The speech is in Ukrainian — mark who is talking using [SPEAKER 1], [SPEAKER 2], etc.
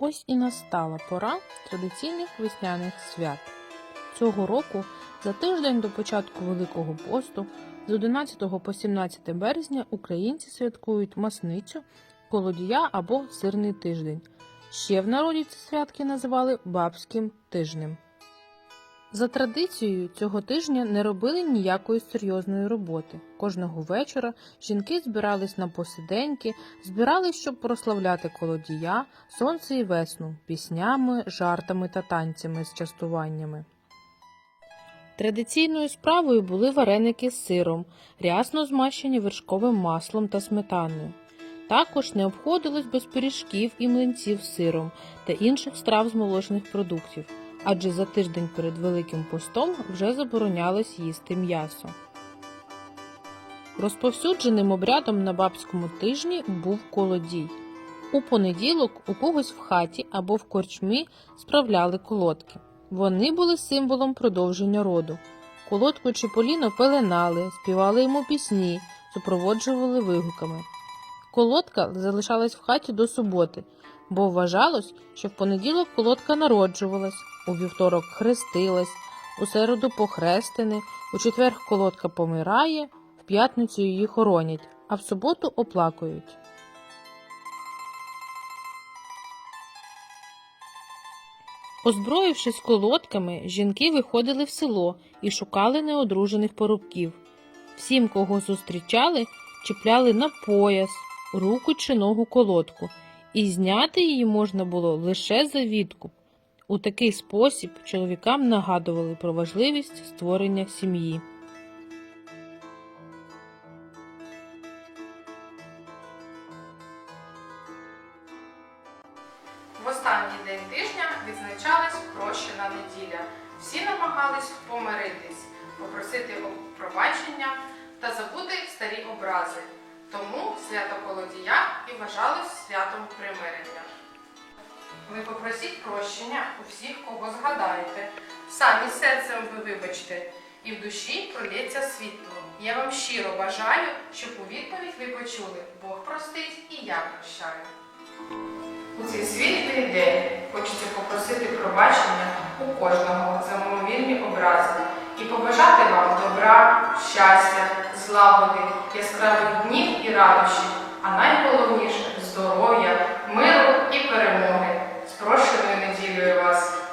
[SPEAKER 1] Ось і настала пора традиційних весняних свят. Цього року, за тиждень до початку Великого посту, з 11 по 17 березня українці святкують масницю, колодія або сирний тиждень. Ще в народі ці святки називали бабським тижнем. За традицією, цього тижня не робили ніякої серйозної роботи. Кожного вечора жінки збирались на посиденьки, збирались, щоб прославляти колодія, сонце і весну, піснями, жартами та танцями з частуваннями. Традиційною справою були вареники з сиром, рясно змащені вершковим маслом та сметаною. Також не обходилось без пиріжків і млинців з сиром та інших страв з молочних продуктів, адже за тиждень перед Великим постом вже заборонялось їсти м'ясо. Розповсюдженим обрядом на бабському тижні був колодій. У понеділок у когось в хаті або в корчмі справляли колодки. Вони були символом продовження роду. Колодку чи поліно пеленали, співали йому пісні, супроводжували вигуками. Колодка залишалась в хаті до суботи, бо вважалось, що в понеділок колодка народжувалась, у вівторок хрестилась, у середу похрестини, у четвер колодка помирає, в п'ятницю її хоронять, а в суботу оплакують. Озброївшись колодками, жінки виходили в село і шукали неодружених порубків. Всім, кого зустрічали, чіпляли на пояс, руку чи ногу колодку, і зняти її можна було лише за відкуп. У такий спосіб чоловікам нагадували про важливість створення сім'ї.
[SPEAKER 2] В останній день тижня відзначалась прощена неділя. Всі намагались помиритись, попросити пробачення та забути старі образи. Тому свято Колодія і вважалось святом примирення. Ви попросіть прощення у всіх, кого згадаєте. Самі серцем ви вибачте, і в душі пролється світло. Я вам щиро бажаю, щоб у відповідь ви почули Бог простить і я прощаю. У цей світлий день хочеться попросити пробачення у кожного за мимовільні образи і побажати вам добра, щастя, злагоди, яскравих днів і радощів, а найголовніше здоров'я, миру і перемоги. З прощеною неділею вас!